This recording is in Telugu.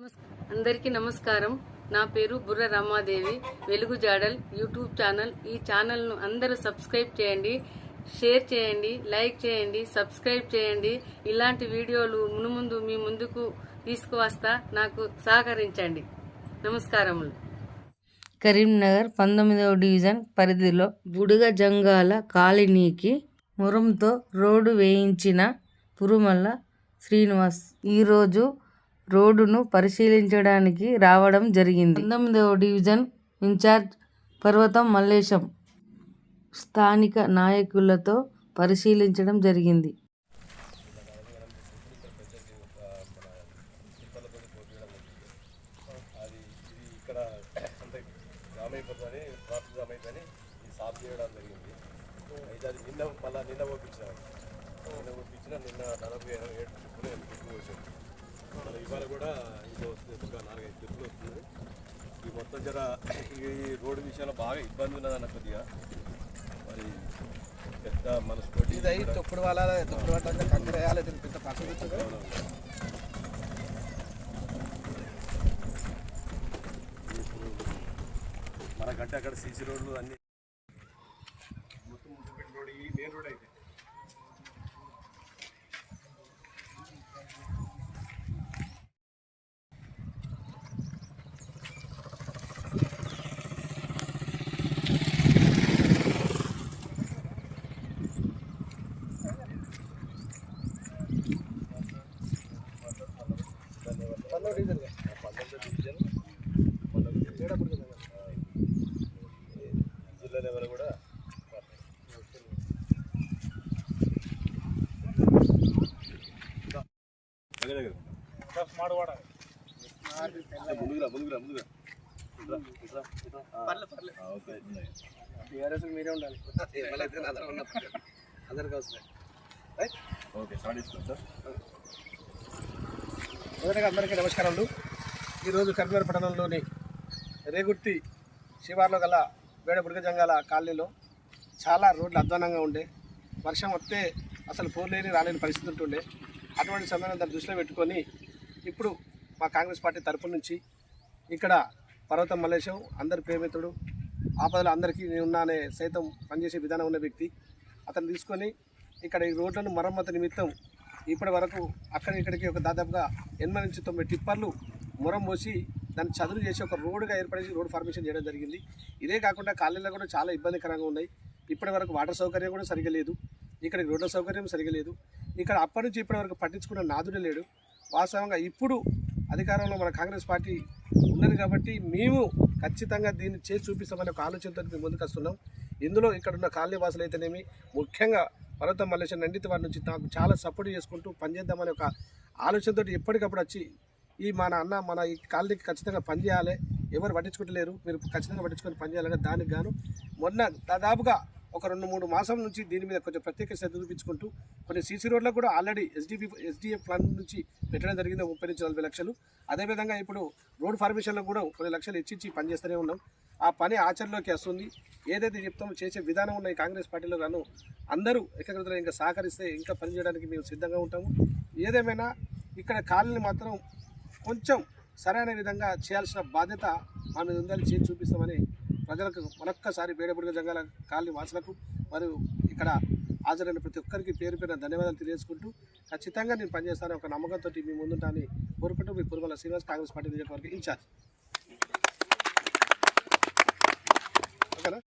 నమస్- అందరికీ నమస్కారం. నా పేరు బుర్ర రమాదేవి. వెలుగు జాడల్ యూట్యూబ్ ఛానల్. ఈ ఛానల్ను అందరూ సబ్స్క్రైబ్ చేయండి షేర్ చేయండి లైక్ చేయండి సబ్స్క్రైబ్ చేయండి. ఇలాంటి వీడియోలు మునుముందు మీ ముందుకు తీసుకువస్తా నాకు సహకరించండి. నమస్కారములు. కరీంనగర్ పంతొమ్మిదవ డివిజన్ పరిధిలో బుడుగ జంగాల కాలనీకి మురంతో రోడ్డు వేయించిన పురుమల్ల శ్రీనివాస్. ఈరోజు రోడ్డును పరిశీలించడానికి రావడం జరిగింది. పంతొమ్మిదవ డివిజన్ ఇన్ఛార్జ్ పర్వతం మల్లేశం స్థానిక నాయకులతో పరిశీలించడం జరిగింది. నిన్న నిన్న నిన్న ఇవాళ కూడా ఇది వస్తుంది ఒక నాలుగైదు ట్రిప్పులు వస్తుంది ఈ మొత్తం జర ఈ రోడ్డు విషయంలో బాగా ఇబ్బంది ఉన్నదన్న కొద్దిగా మరి పెద్ద మనస్ఫూర్తి ఇది అయి తొక్కుడు వాళ్ళ తొక్కుడు పట్టాలంటే కంకర వేయాలి దీనికి పెద్ద ఇప్పుడు మనకంటే అక్కడ సీసీ రోడ్లు అన్ని మొత్తం ముట్టుపెట్టి రోడ్ ఈ మెయిన్ రోడ్ అయితే. పన్నెండు డీజిల్ జిల్లా లెవెల్ కూడా మాడవాడ ముందుకురా ముందుకురా ముందుకురా పర్లే పర్లే ఓకే టీఆర్ఎస్ మీరే ఉండాలి అందరికి వస్తున్నాయి ఓకే స్టార్ట్ చేస్తున్నాం సార్ మొదటగా అందరికీ నమస్కారాలు. ఈరోజు కరీంనగర్ పట్టణంలోని రేగుర్తి శివార్లో గల వేడబుడిగజంగాల కాలనీలో చాలా రోడ్లు అధ్వానంగా ఉండే. వర్షం వస్తే అసలు పోలేని రాలేని పరిస్థితి ఉంటుండే. అటువంటి సమయంలో దాన్ని దృష్టిలో పెట్టుకొని ఇప్పుడు మా కాంగ్రెస్ పార్టీ తరపు నుంచి ఇక్కడ పర్వతం మల్లేశం అందరి ప్రేమితుడు ఆపదలు అందరికీ నేను ఉన్నానే సైతం పనిచేసే విధానం ఉన్న వ్యక్తి. అతను తీసుకొని ఇక్కడ ఈ రోడ్లను మరమ్మతు నిమిత్తం ఇప్పటి వరకు అక్కడ ఇక్కడికి ఒక దాదాపుగా ఎనభై నుంచి తొంభై టిప్పర్లు మురం పోసి దాన్ని చదును చేసి ఒక రోడ్డుగా ఏర్పడేసి రోడ్ ఫార్మేషన్ చేయడం జరిగింది. ఇదే కాకుండా కాలనీలో కూడా చాలా ఇబ్బందికరంగా ఉన్నాయి. ఇప్పటి వరకు వాటర్ సౌకర్యం కూడా సరిగా లేదు. ఇక్కడికి రోడ్ల సౌకర్యం సరిగా లేదు. ఇక్కడ అప్పటి నుంచి ఇప్పటి వరకు పట్టించుకున్న నాదుడే లేడు. వాస్తవంగా ఇప్పుడు అధికారంలో మన కాంగ్రెస్ పార్టీ ఉన్నది కాబట్టి మేము ఖచ్చితంగా దీన్ని చేసి చూపిస్తామనే ఒక ఆలోచనతో మేము ముందుకు వస్తున్నాం. ఇందులో ఇక్కడ ఉన్న కాలనీ వాసులు అయితేనేమి ముఖ్యంగా పర్వతం మల్లేశ్వర నండిత వారి నుంచి నాకు చాలా సపోర్ట్ చేసుకుంటూ పనిచేద్దామనే ఒక ఆలోచనతో ఎప్పటికప్పుడు వచ్చి ఈ మన అన్న మన ఈ కాలనీకి ఖచ్చితంగా పనిచేయాలి ఎవరు పట్టించుకుంటలేరు మీరు ఖచ్చితంగా పట్టించుకొని పనిచేయాలంటే దానికి గాను మొన్న దాదాపుగా ఒక రెండు మూడు మాసం నుంచి దీని మీద కొంచెం ప్రత్యేక శ్రద్ధ చూపించుకుంటూ కొన్ని సీసీ రోడ్లకు కూడా ఆల్రెడీ ఎస్డిపి ఎస్డిఎఫ్ ప్లాన్ నుంచి పెట్టడం జరిగింది ముప్పై నుంచి నలభై లక్షలు. అదేవిధంగా ఇప్పుడు రోడ్ ఫార్మేషన్లో కూడా కొన్ని లక్షలు ఇచ్చిచ్చి పనిచేస్తూనే ఉన్నాం. ఆ పని ఆచరణలోకి వస్తుంది. ఏదైతే చెప్తామో చేసే విధానం ఉన్నాయి కాంగ్రెస్ పార్టీలో గాను అందరూ ఏకగ్రతలో ఇంకా సహకరిస్తే ఇంకా పనిచేయడానికి మేము సిద్ధంగా ఉంటాము. ఏదేమైనా ఇక్కడ కాలనీ మాత్రం కొంచెం సరైన విధంగా చేయాల్సిన బాధ్యత మా మీద ఉందని చేసి చూపిస్తామని ప్రజలకు మరొక్కసారి బేడబుడిగా జంగాల కాలనీ వాసులకు మరియు ఇక్కడ హాజరైన ప్రతి ఒక్కరికి పేరు పేరున ధన్యవాదాలు తెలియజేసుకుంటూ ఖచ్చితంగా నేను పనిచేస్తాను ఒక నమ్మకంతో మీ ముందుంటానని కోరుకుంటూ మీ పురుగుల శ్రీనివాస్ కాంగ్రెస్ పార్టీ నియోజకవర్గ ఇన్ఛార్జ్. ఓకేనా?